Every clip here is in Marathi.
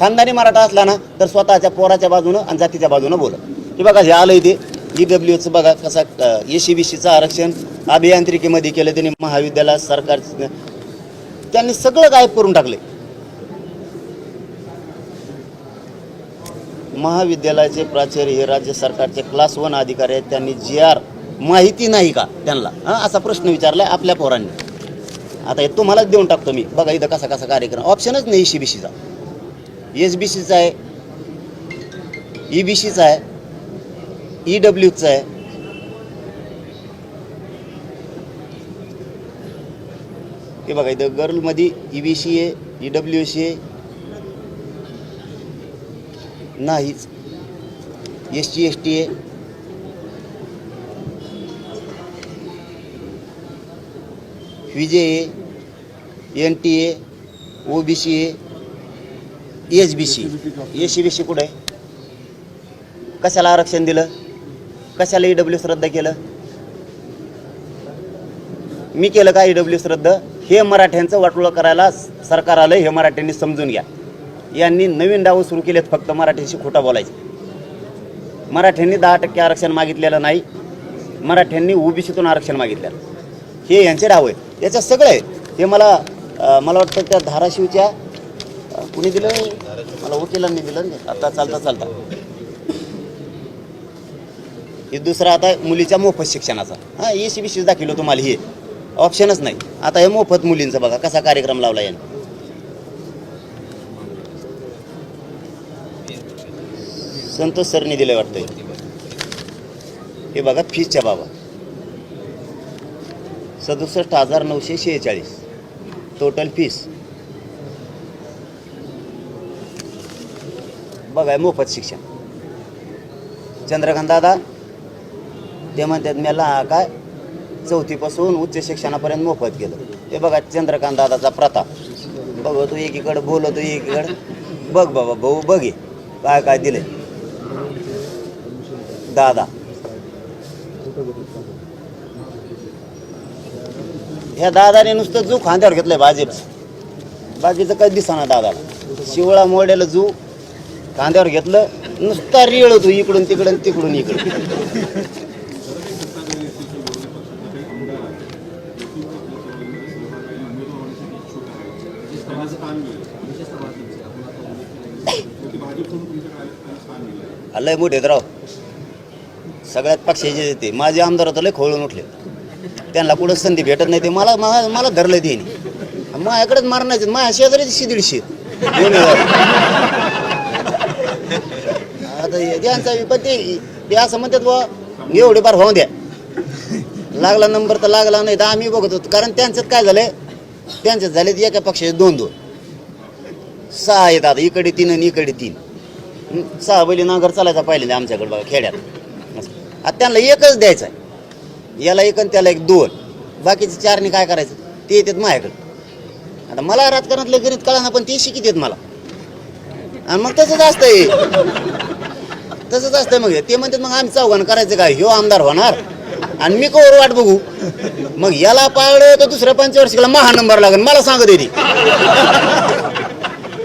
खानदानी मराठा असला ना तर स्वतःच्या पोराच्या बाजूनं आणि जातीच्या बाजूनं बोला हे बघा हे आलं इथे ई डब्ल्यूचं बघा कसा एसी बी सीचं आरक्षण अभियांत्रिकीमध्ये केलं त्यांनी महाविद्यालयात सरकार त्यांनी सगळं गायब करून टाकले महाविद्यालयाचे प्राचार्य हे राज्य सरकारचे क्लास वन अधिकारी आहेत. त्यांनी जी आर माहिती नाही का त्यांना? हां असा प्रश्न विचारलाय आपल्या पोरांनी. आता हे तुम्हालाच देऊन टाकतो मी. बघा इथं कसा कसा कार्यक्रम ऑप्शनच नाही सी बी सीचा एस बी सीचा आहे ई बी सीचा आहे ई डब्ल्यूचा आहे. हे बघा इथं गर्लमध्ये ई बी सी आहे ई डब्ल्यू सी आहे. नाहीच. एस टी एस टी आहे. विजय आहे N T A O B C आहे. H B C. S C B C कुठं? आहे कशाला आरक्षण दिलं? कशाला ई डब्ल्यू रद्द केलं? मी केलं का ई डब्ल्यू रद्द हे मराठ्यांचं वाटोळं करायला सरकार आलं हे मराठ्यांनी समजून घ्या. यांनी नवीन डाव सुरू केलेत फक्त मराठ्यांशी खोटा बोलायचे. मराठ्यांनी दहा टक्के आरक्षण मागितलेलं नाही. मराठ्यांनी ओबीसीतून आरक्षण मागितलेलं हे यांचे डाव आहेत. याच्यात सगळं आहे. हे मला मला वाटतं त्या धाराशिवच्या कुणी दिलं? मला वकिलांनी दिलं आता चालता चालता. हे दुसरा आता मुलीच्या मोफत शिक्षणाचा. हा ए सी बी सी दाखिलो तुम्हाला हे. ऑप्शनच नाही. आता हे मोफत मुलींचं बघा कसा कार्यक्रम लावला याने. संतोष सरनी दिलं वाटतं हे बघा फीसच्या बाबा. सदुसष्ट हजार नऊशे शेहेचाळीस. टोटल फीस बघा मोफत शिक्षण. चंद्रकांत दादा ते म्हणतात मला काय? चौथीपासून उच्च शिक्षणापर्यंत मोफत गेलं. ते बघा चंद्रकांत दादाचा प्रताप. बघ तू एकीकडे बोलतो एकीकडं. बघ बाबा भाऊ बघ हे. काय काय दिले दादा. ह्या दादाने नुसतं जू खांद्यावर घेतलंय भाजपचं बाकीचं काही दिसाना दादाला. शिवळा मोड्याला जू. कांद्यावर घेतलं नुसता रिळ होतो इकडून तिकडून तिकडून इकडून लय मोठे राव. सगळ्यात पक्षाचे येते माझे आमदार होतं लय खोळून उठले. त्यांना कुठं संधी भेटत नाही ते मला मला मला धरलं ते माझ्याकडेच मारण्याचे माझ्या शेजारीच शे दीडशे दोन हजार. आता हे पण ते ते असं म्हणतात बुवा एवढे बार होऊन द्या. लागला नंबर तर लागला नाही तर आम्ही बघत होतो. कारण त्यांच्यात काय झालंय? त्यांच्यात झाले एका पक्षाचे दोन दोन. सहा आहेत आता इकडे तीन आणि इकडे तीन. सहा बैली नांगर चालायचा पाहिजे आमच्याकडे बघा खेड्यात. आता त्यांना एकच द्यायचा आहे. याला एक आणि त्याला एक दोन. बाकीचे चारने काय करायचं? ते येतात माझ्याकडे. आता मला राजकारणातलं गणित कळा पण ते शिकित येत मला. आणि मग तसंच असतंय. तसंच असतंय मग ते म्हणतात मग आम्ही चौघान करायचं काय? ह्यो आमदार होणार. आणि मी कवर वाट बघू. मग याला पाळलं तर दुसऱ्या पंचवर्षीला महा नंबर लागेल. मला सांगत येते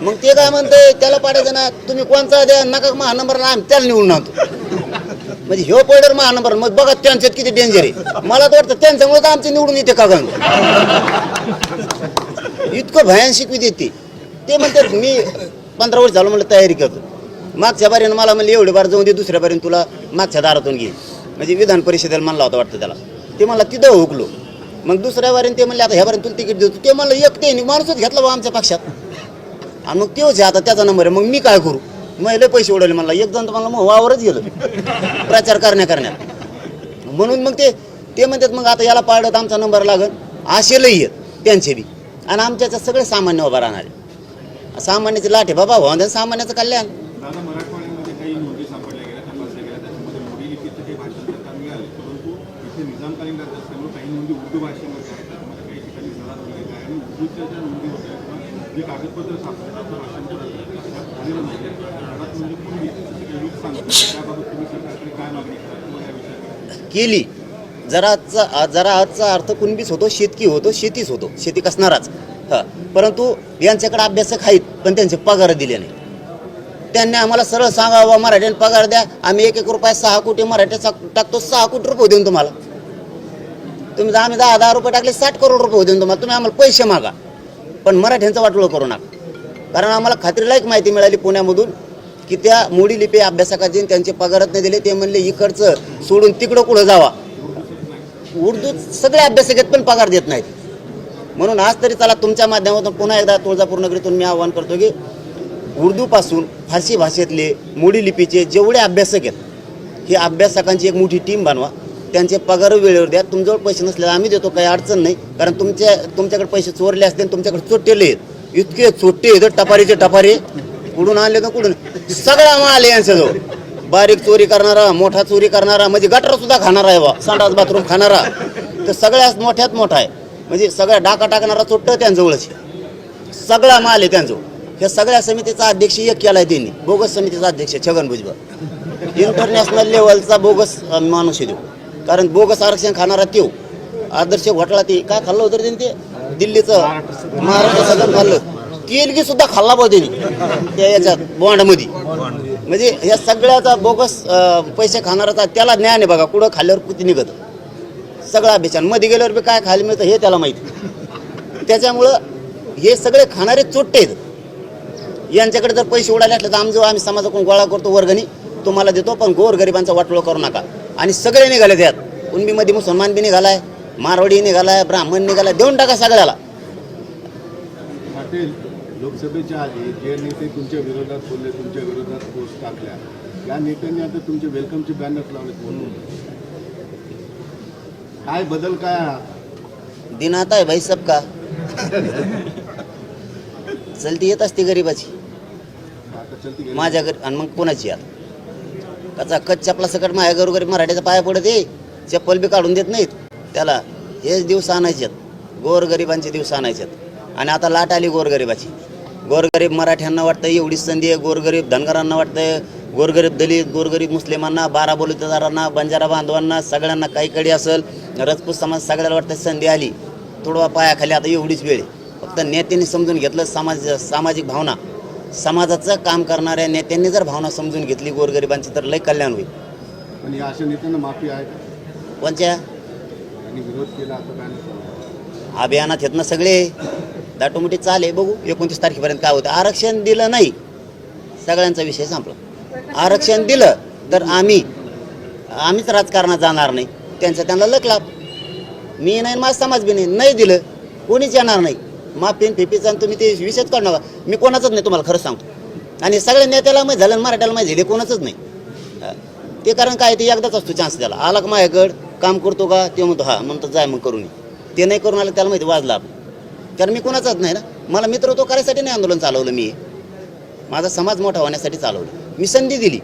मग ते काय म्हणतंय? त्याला पाडायचं ना तुम्ही कोणता द्या? नका महा नंबर आम्ही त्याला निवडून आणतो. म्हणजे ह्यो महा नंबर. मग बघा त्यांच्यात किती डेंजर आहे. मला तर वाटतं त्यांच्यामुळे तर आमचे निवडून येते का इतकं भयान शिकवी देते. ते म्हणतात मी पंधरा वर्ष झालं म्हणलं तयारी करतो. मागच्या बारीनं मला म्हणलं एवढे बार जाऊन दे दुसऱ्या बारीनं तुला मागच्या दारातून घे. म्हणजे विधान परिषदेला म्हणला होता वाटतं त्याला. ते म्हणला तिथं हुकलो. मग दुसऱ्या बारीनं ते म्हणले आता ह्या बारीनं तुला तिकीट देतो. ते म्हणलं एक ते माणूसच घेतला बा आमच्या पक्षात. आणि मग तेच आता त्याचा नंबर आहे मग मी काय करू? मग लय पैसे उडवले मला एक जण तर मला मग वावरच गेलं. प्रचार करण्या करण्यात म्हणून मग ते ते म्हणतात मग आता याला पाळत आमचा नंबर लागल. असे लई आहेत त्यांचे बी. आणि आमच्याच्या सगळे सामान्य उभा राहणारे. सामान्याचे लाठे बाबा हो सामान्याचं कल्याण. दादा मराठवाड्यामध्ये काही नोंदी सापडल्या गेल्या तपासल्या गेल्या त्याच्यामध्ये मोदी लिखित काही भाषण करता मिळाले. परंतु इथे निजामकालीन राज्य असल्यामुळे काही नोंदी उर्दू भाषेमध्ये आहेत त्याच्यामध्ये काही ठिकाणी जरा वगैरे आहे आणि उर्दूच्या ज्या नोंदी होत्या किंवा जे कागदपत्र सापडतात त्याचं भाषांतर झालेलं नव्हतं घरात म्हणजे पूर्वी म्हणजे असे लोक सांगतात त्याबाबत तुम्ही सरकारकडे काय मागणी करा किंवा या विषयाकडे केली. जरा आजचा जरा आजचा अर्थ कुणबीच होतो शेतकी होतो शेतीच होतो. शेती कसणाराच. हां. परंतु यांच्याकडे अभ्यासक आहेत पण त्यांचे पगार दिले नाही त्यांनी आम्हाला सरळ सांगा बा मराठ्याने पगार द्या. आम्ही एक एक रुपये सहा कोटी मराठी टाकतो सहा कोटी रुपये देऊन तुम्हाला. तुम्ही आम्ही दहा दहा रुपये टाकले साठ करोड रुपये देऊन तुम्हाला. तुम्ही आम्हाला पैसे मागा. पण मराठ्यांचं वाटोळं करू नका. कारण आम्हाला खात्रीलायक माहिती मिळाली पुण्यामधून की त्या मोडी लिपी अभ्यासकाचे त्यांचे पगारच नाही दिले. ते म्हणले इकडचं सोडून तिकडं कुठं जावा? उर्दू सगळे अभ्यासक आहेत पण पगार देत नाहीत. म्हणून आज तरी चला तुमच्या माध्यमातून पुन्हा एकदा तुळजापूर नगरीतून मी आवाहन करतो की उर्दूपासून फारसी भाषेतले मोडी लिपीचे जेवढे अभ्यासक आहेत ही अभ्यासकांची एक मोठी टीम बनवा. त्यांचे पगार वेळेवर द्या. तुमच्यावर पैसे नसल्यास आम्ही देतो काही अडचण नाही. कारण तुमच्या तुमच्याकडे पैसे चोरले असते आणि तुमच्याकडे चोटेले आहेत. इतके चोटे आहेत टपारीचे टपारे. कुठून आणले तर कुठून? सगळा माल आहे यांच्याजवळ. बारीक चोरी करणारा मोठा चोरी करणारा म्हणजे गटर सुद्धा खाणारा आहे बा. संडास बाथरूम खाणारा. तर सगळ्यात मोठ्यात मोठा आहे. म्हणजे सगळ्या डाका टाकणारा चोट्ट त्यांच्याजवळच सगळा माल आहे त्यांजवळ. ह्या सगळ्या समितीचा अध्यक्ष एक केलाय त्यांनी. बोगस समितीचा अध्यक्ष छगन भुजबळ. इंटरनॅशनल लेवलचा बोगस माणूस येतो कारण बोगस आरक्षण खाणारा तो. आदर्श घोटाळा ते काय खाल्लं होतं त्यांनी ते? दिल्लीचं महाराष्ट्र सदन खाल्लं. तेलगी सुद्धा खाल्ला बा त्यांनी. त्या याच्यात बॉन्डमध्ये. म्हणजे ह्या सगळ्याचा बोगस पैसे खाणाराचा त्याला ज्ञान आहे बघा कुठं खाल्ल्यावर कुठे निघत. सगळा बेचानमध्ये गेल्यावर बी काय खायला मिळतं हे त्याला माहिती. त्याच्यामुळं हे सगळे खाणारे चोट्टे आहेत. यांच्याकडे जर पैसे उडाले असले तर आमचं आम्ही समाजाकडून गोळा करतो वर्गणी तुम्हाला देतो पण गोरगरिबांचा वाटोळ करू नका. आणि सगळे निघाले त्यात. कुणबीमध्ये मुसलमान बी निघालाय मारवाडी निघालाय ब्राह्मण निघालाय देऊन टाका सगळ्याला. पाटील लोकसभेच्या आधी जे नेते तुमच्या विरोधात बोलले तुमच्या विरोधात पोस्ट टाकल्या. या नेत्यांनी आता तुमचे वेलकमचे बॅनर्स लावले काय बदल काय? दिन आता है भाई सबका. चलती येत असते गरीबाची. माझ्या घरी आणि मग कोणाची आता कचा कच चपला सकट माझ्या घरोघरी मराठीचा पाया पडत. आहे चप्पल बी काढून देत नाहीत. त्याला हेच दिवस आणायचे गोरगरिबांचे दिवस आणायचे आणि आता लाट आली गोरगरिबाची. गोरगरीब मराठ्यांना वाटतं एवढी संधी आहे. गोरगरीब धनगरांना वाटतं गोरगरीब दलित गोरगरीब मुस्लिमांना बारा बलुतेदारांना बंजारा बांधवांना सगळ्यांना काही कडी असेल रजपूत समाज सगळ्याला वाटतं संधी आली. थोडं पायाखाली आता एवढीच वेळ आहे. फक्त नेत्यांनी समजून घेतलं समाज सामाजिक भावना. समाजाचं काम करणाऱ्या नेत्यांनी जर भावना समजून घेतली गोरगरिबांची तर लय कल्याण होईल. पण या अशा नेत्यांना माफी आहे का? कोणत्या? त्यांनी विरोध केला अभियानात आहेत ना सगळे. दाटोमुटी चाले बघू. एकोणतीस तारखेपर्यंत काय होतं? आरक्षण दिलं नाही. सगळ्यांचा विषय संपला. आरक्षण दिलं तर आम्ही आम्हीच राजकारणात जाणार नाही. त्यांचा त्यांना लक लाभ. मी नाही माझा समाज बी नाही. नाही दिलं. कोणीच येणार नाही. माफीन फिफीचा आणि तुम्ही ते विषयच काढू नका. मी कोणाचंच नाही तुम्हाला खरं सांगतो. आणि सगळ्या नेत्याला माहीत झालं आणि मराठ्याला माहिती झाले कोणाचंच नाही. ते कारण काय ते एकदाच असतो चान्स द्याला आला का माझ्याकडं काम करतो का ते म्हणतो हा म्हणतो जाय मग करून ते नाही करून आलं त्याला माहिती वाजला आपण कारण मी कोणाचाच नाही ना. मला मित्र तो करायसाठी नाही आंदोलन चालवलं मी. माझा समाज मोठा होण्यासाठी चालवलं. मी संधी दिली.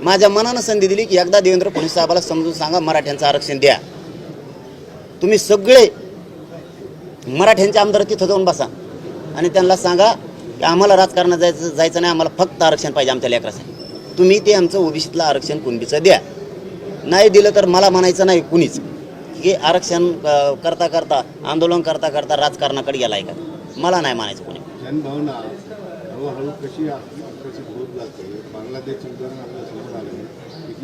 माझ्या मनानं संधी दिली की एकदा देवेंद्र फडणवीस साहेबाला समजून सांगा मराठ्यांचं आरक्षण द्या. तुम्ही सगळे मराठ्यांचे आमदार तिथं जाऊन बसा. आणि त्यांना सांगा की आम्हाला राजकारणात जायचं जायचं नाही आम्हाला फक्त आरक्षण पाहिजे आमच्या लेकरासाठी. तुम्ही ते आमचं ओबीसीतलं आरक्षण कुणबीचं द्या. नाही दिलं तर मला म्हणायचं नाही कुणीच. की आरक्षण करता करता आंदोलन करता करता राजकारणाकडे गेलाय का? मला नाही म्हणायचं कोणी. जनभावना हळूहळू कशी होत जाते? बांगलादेश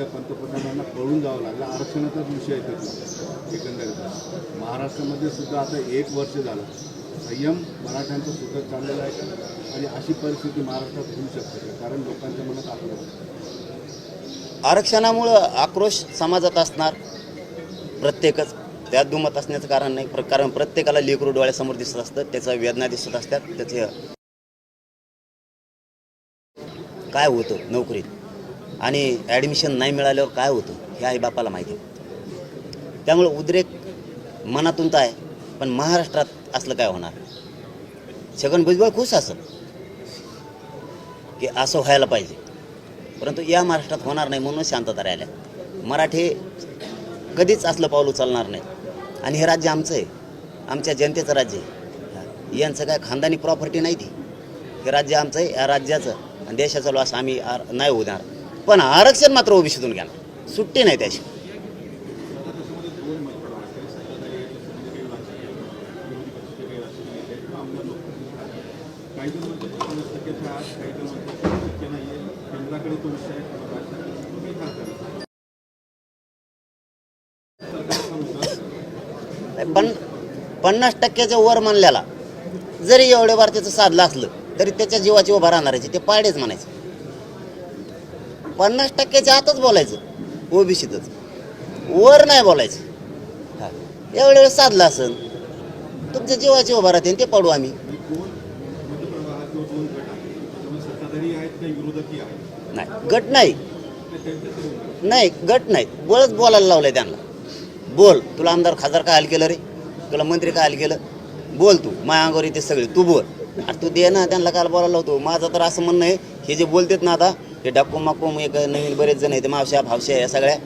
आपल्या पंतप्रधानांना पळून जावं लागलं. आरक्षणाचाच विषय येतो एकंदरीत. महाराष्ट्रामध्ये सुद्धा आता एक वर्ष झालं. संयम मराठ्यांचा सुद्धा चाललेला आहे आणि अशी परिस्थिती महाराष्ट्रात होऊ शकते कारण लोकांच्या मनात आक्रोश आरक्षणामुळं आक्रोश समाजात असणार. प्रत्येकच. त्यात दुमत असण्याचं कारण नाही. कारण प्रत्येकाला लेकरू डोळ्यासमोर दिसत असतं. त्याचा वेदना दिसत असतात. त्याचे काय होतं नोकरीत? आणि ॲडमिशन नाही मिळाल्यावर काय होतं हे आई बापाला माहिती. आहे. त्यामुळं उद्रेक मनातून तर आहे पण महाराष्ट्रात असलं काय होणार? छगन भुजबळ खुश असत की असं व्हायला पाहिजे. परंतु या महाराष्ट्रात होणार नाही म्हणून शांतता राहिल्या. मराठी कधीच असलं पाऊल उचलणार नाही आणि हे राज्य आमचं आहे. आमच्या जनतेचं राज्य आहे. यांचं काय खानदानी प्रॉपर्टी नाही ती. हे राज्य आमचं आहे या राज्याचं. आणि देशाचा लॉस आम्ही आर- नाही होणार. पण आरक्षण मात्र ओबीसीतून घेणार. सुट्टी नाही त्याची. पन्नास टक्क्याच्या पण पन्नास टक्क्याच्या वर मानल्याला जरी एवढे बार त्याचं साधलं असलं तरी त्याच्या जीवाची उभा राहणार ते पाडेच म्हणायचे. पन्नास टक्क्याच्या आतच बोलायचं. ओबीसीतच. वर नाही बोलायचं. हा. एवढ्या वेळेस साधलं असन. तुमच्या जीवाची उभा राहते ते पाडू आम्ही. नाही गट नाही. नाही गट नाही. बोलच बोलायला लावलंय त्यांना. बोल तुला आमदार खासदार काय हाल केलं रे? तुला मंत्री काय हाल केलं? बोल तू माया अंगावर येते सगळे. तू बोल. अरे तू दे ना त्यांना काल बोलायला लावतो. माझं तर असं म्हणणं आहे हे जे बोलतेत ना आता हे डाकू माकूम एक नवीन बरेच जण आहेत मावश्या भावश्या या सगळ्या.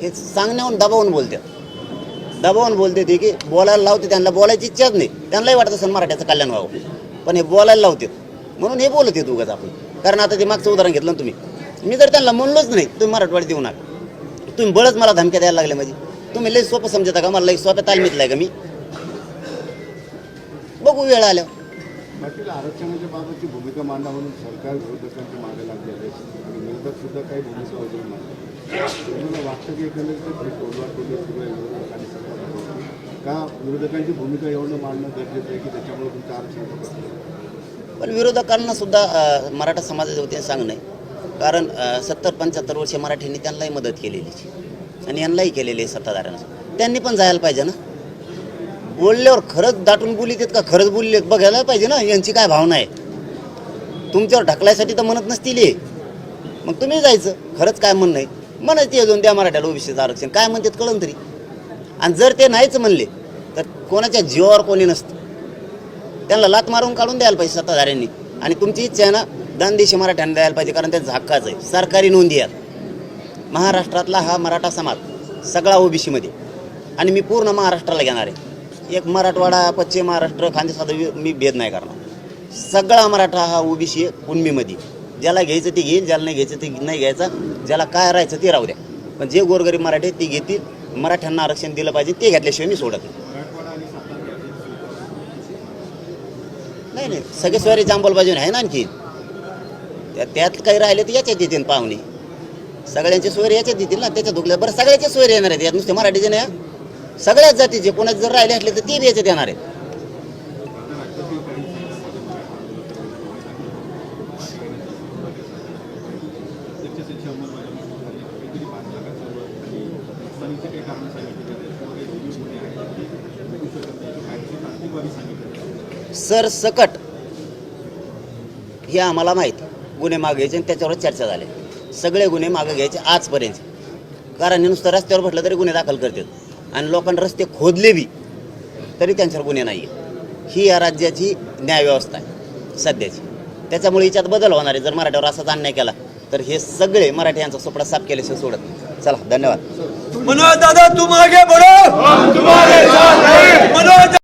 हे सांगण्याहून दबावून बोलतात दबावून बोलते ते की बोलायला लावते त्यांना बोलायची इच्छाच नाही. त्यांनाही वाटत असेल मराठ्याचं कल्याण व्हावं. पण हे बोलायला लावतात म्हणून हे बोलत येत उगाच आपण. कारण आता ते मागचं उदाहरण घेतलं ना तुम्ही. मी जर त्यांना म्हणलोच नाही तुम्ही मराठवाडी देऊ नका. तुम्ही बळच मला धमक्या द्यायला लागले म्हणजे तुम्ही लई सोपं समजता का? मला लई सोप्या तालमीतला आहे का मी? बघू वेळ आल्या आरक्षणाच्या बाबतची भूमिका मांडा म्हणून सरकार विरोधकांची मागे लागले आहे सुद्धा काही भूमिका वगैरे नाही. तुम्हाला वाटतं की एकंदरीत का विरोधकांची भूमिका एवढं मांडणं गरजेचं आहे की त्याच्यामुळे तुमचा आरक्षण पण विरोधकांना सुद्धा मराठा समाजाच्या वतीने सांगणं आहे. कारण सत्तर पंच्याहत्तर वर्षे मराठींनी त्यांनाही मदत केलेली आणि यांनाही केलेली आहे सत्ताधाऱ्यांना. त्यांनी पण जायला पाहिजे ना. बोलल्यावर खरंच दाटून बोलीत का? खरंच बोलले बघायला पाहिजे ना यांची काय भावना आहे. तुमच्यावर ढकलायसाठी तर म्हणत नसतील हे. मग तुम्ही जायचं. खरंच काय म्हणणं आहे? म्हणायचं अजून द्या मराठ्याला ओबीसीचं आरक्षण. काय म्हणतात कळन तरी. आणि जर ते नाहीच म्हणले तर कोणाच्या जीवावर कोणी नसतं. त्यांना लात मारून काढून द्यायला पाहिजे सत्ताधाऱ्यांनी. आणि तुमची इच्छा आहे ना दानदेशी मराठ्यांना द्यायला पाहिजे कारण त्यांचा हक्काच आहे. सरकारी नोंदी आहेत महाराष्ट्रातला हा मराठा समाज सगळा ओबीसीमध्ये. आणि मी पूर्ण महाराष्ट्राला घेणार आहे. एक मराठवाडा पश्चिम महाराष्ट्र खानदेशाचा मी भेद नाही करणार. सगळा मराठा हा ओबीसी कुणबीमध्ये ज्याला घ्यायचं ते घेईन ज्याला नाही घ्यायचं ते नाही घ्यायचं. ज्याला काय राहायचं ते राहू द्या. पण जे गोरगरीब मराठी ती घेतील. मराठ्यांना आरक्षण दिलं पाहिजे ते घेतल्याशिवाय मी सोडत नाही. नाही नाही. सगळे सोयरे अंमलबजावणी आहे ना आणखी. त्या त्यात काही राहिले तर याच्यात येतील पाहुणे. सगळ्यांचे सोयरे याच्यात येतील ना त्याच्यात दुखल्या बरं सगळ्याचे सोयरे येणार आहेत. यात नुसते मराठीचे नाही सगळ्याच जातीचे. कोणाच जर राहिले असले तर ते बी याच्यात येणार आहेत आता राज्यातील काही प्रत्यक्षाची अंमलबजावणी सुरू झाली काहीतरी पाच लाखाचं वर आणि नुकसानीचे काही कारण सांगितले जाते किंवा काही दोन्ही गुन्हे आहेत ते होऊ शकत नाही काहीतरी तांत्रिक बाबी सांगितल्या सर सकट हे आम्हाला माहिती. गुन्हे मागे घ्यायचे आणि त्याच्यावर चर्चा झाली. सगळे गुन्हे मागे घ्यायचे आजपर्यंत. कारण हे नुसतं रस्त्यावर म्हटलं तरी गुन्हे दाखल करतात. आणि लोकांना रस्ते खोदले बी तरी त्यांच्यावर गुन्हे नाही ही या राज्याची न्यायव्यवस्था आहे सध्याची. त्याच्यामुळे हिच्यात बदल होणार आहे. जर मराठ्यावर असाच अन्याय केला तर हे सगळे मराठी यांचा सोपडा साफ केल्याशिवाय सोडत. चला धन्यवाद. मनोज दादा आगे बढ़ो मनोज